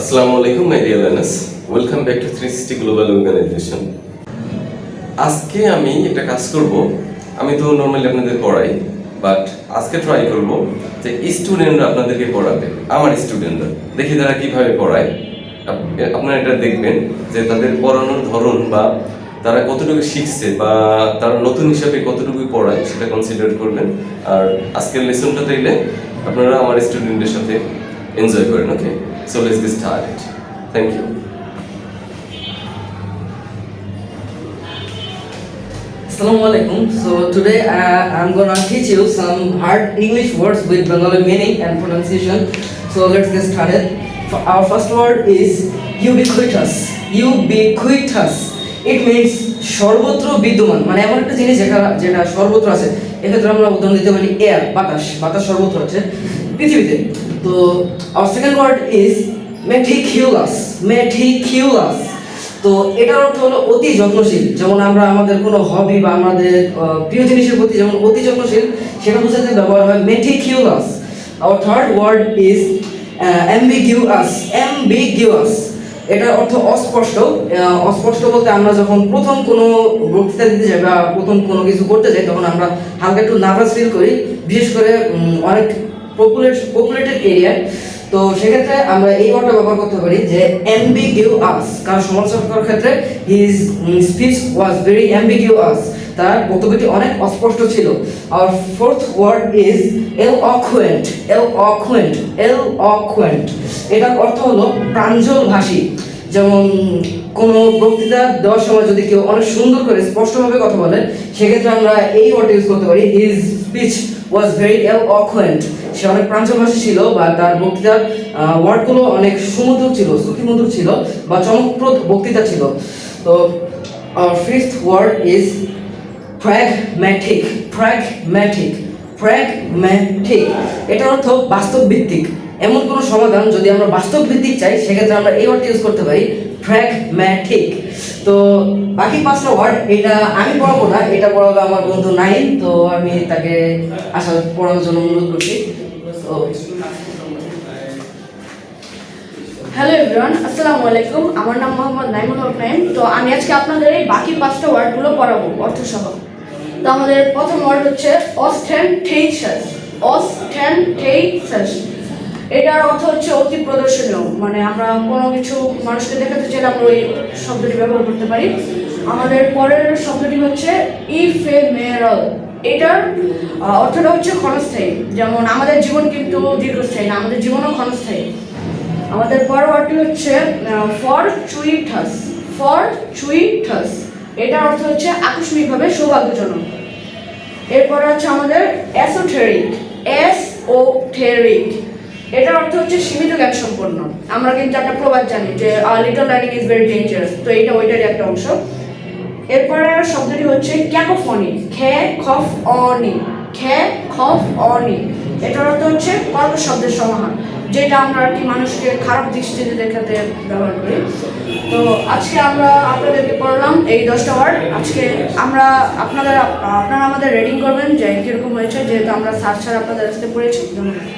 আসসালামু আলাইকুম my dear learners welcome back to three sixty global organization আজকে আমি একটা কাজ করব। আমি তো নর্মালি আপনাদের পড়াই বাট আজকে ট্রাই করব যে স্টুডেন্টরা আপনাদেরকে পড়াবে, আমার স্টুডেন্টরা দেখি তারা কীভাবে পড়ায়। আপ- আপনারা এটা দেখবেন যে তাদের পড়ানোর ধরন বা তারা কতটুকু শিখছে বা তারা নতুন হিসাবে কতটুকু পড়ায়, সেটা কনসিডার করবেন। আর আজকের লেসনটা তাইলে আপনারা আমার স্টুডেন্টের সাথে এনজয় করেন okay so let's get started thank you Assalamu alaikum. So today uh, I'm gonna teach you some hard English words with Bengali meaning and pronunciation. So let's get started. F- Our first word is ubiquitous. Ubiquitous. It means সর্বত্র বিদ্যমান মানে এমন একটা জিনিস যেটা যেটা সর্বত্র আছে এক্ষেত্রে আমরা উদাহরণ দিতে পারি এয়ার বাতাস বাতাস সর্বত্র আছে পৃথিবীতে তো our second word is meticulous meticulous. তো এটার অর্থ হলো অতি যত্নশীল। যেমন আমরা আমাদের কোনো হবি বা আমাদের প্রিয় জিনিসের প্রতি যেমন অতি যত্নশীল, সেটা বোঝাতে ব্যবহার হয় meticulous our third word is ambiguous ambiguous এটার অর্থ অস্পষ্ট। অস্পষ্ট বলতে আমরা যখন প্রথম কোনো বক্তৃতা দিতে যাই বা প্রথম কোনো কিছু করতে যাই, তখন আমরা হালকা একটু নার্ভাস ফিল করি। বিশেষ করে অনেক পপুলেটেড এরিয়ায় তো সেক্ষেত্রে আমরা এই ওয়ার্ডটা ব্যবহার করতে পারি যে অ্যাম্বিগিউয়াস কারণ সমালোচনা করার ক্ষেত্রে his speech was very ambiguous তার বক্তব্যটি অনেক অস্পষ্ট ছিল। আর fourth word is eloquent eloquent eloquent এটার অর্থ হলো প্রাঞ্জল ভাষী যেমন কোনো বক্তৃতা দেওয়ার সময় যদি কেউ অনেক সুন্দর করে স্পষ্টভাবে কথা বলে, সেক্ষেত্রে আমরা এই ওয়ার্ড ইউজ করতে পারি his speech was very eloquent সে অনেক প্রাঞ্জলভাষী ছিল, বা তার বক্তৃতার ওয়ার্ডগুলো অনেক সুমধুর ছিল সুখীমধুর ছিল, বা চমকপ্রদ বক্তৃতা ছিল। তো fifth word is pragmatic pragmatic pragmatic এটার অর্থ বাস্তব ভিত্তিক। এমন কোনো সমাধান যদি আমরা বাস্তব ভিত্তিক চাই, সেক্ষেত্রে আমরা এই ওয়ার্ডটি ইউজ করতে পারি প্র্যাগম্যাটিক তো বাকি পাঁচটা ওয়ার্ড এটা আমি পড়াবো না, এটা পড়াবে আমার বন্ধু নাইন তো আমি তাকে আশা পড়ানোর জন্য অনুরোধ করছি। তো হ্যালো এভরিওয়ান আসসালামু আলাইকুম। আমার নাম মোহাম্মদ নাইমুল হক নাইম। তো আমি আজকে আপনাদের এই বাকি পাঁচটা ওয়ার্ডগুলো পড়াবো, অর্থসহ। তো আমাদের প্রথম ওয়ার্ড হচ্ছে অস্থেন্টেশাস অস্থেন্টেশাস এটার অর্থ হচ্ছে অতি প্রদর্শনীয়। মানে আমরা কোনো কিছু মানুষকে দেখাতে চাইলে আমরা ওই শব্দটি ব্যবহার করতে পারি। আমাদের পরের শব্দটি হচ্ছে ইফেমেরাল। এটার অর্থটা হচ্ছে ক্ষণস্থায়ী। যেমন আমাদের জীবন কিন্তু দীর্ঘস্থায়ী না, আমাদের জীবনও ক্ষণস্থায়ী। আমাদের পরবর্তী হচ্ছে ফর চুইঠাস ফর চুইঠাস এটার অর্থ হচ্ছে আকস্মিকভাবে সৌভাগ্যজনক। এরপর হচ্ছে আমাদের অ্যাসোথেরিক এস ও থেরিক এটার অর্থ হচ্ছে সীমিত জ্ঞান সম্পন্ন। আমরা কিন্তু একটা প্রবাদ জানি যে little learning is very dangerous তো এটা ওইটারই একটা অংশ। এরপরে শব্দটি হচ্ছে, ক্যাকোফনি। খে, খফ, অনি। খে, খফ, অনি। এটার অর্থ হচ্ছে, কর্ক শব্দের সমাহার, যেটা আমরা আর কি মানুষকে খারাপ দৃষ্টিতে দেখাতে ব্যবহার করি। তো আজকে আমরা আপনাদেরকে পড়লাম এই দশটা ওয়ার্ড আজকে আমরা আপনাদের, আপনারা আমাদের রেডিং করবেন, যে কীরকম হয়েছে, যেহেতু আমরা সার সার আপনাদের কাছে পড়েছি। ধন্যবাদ।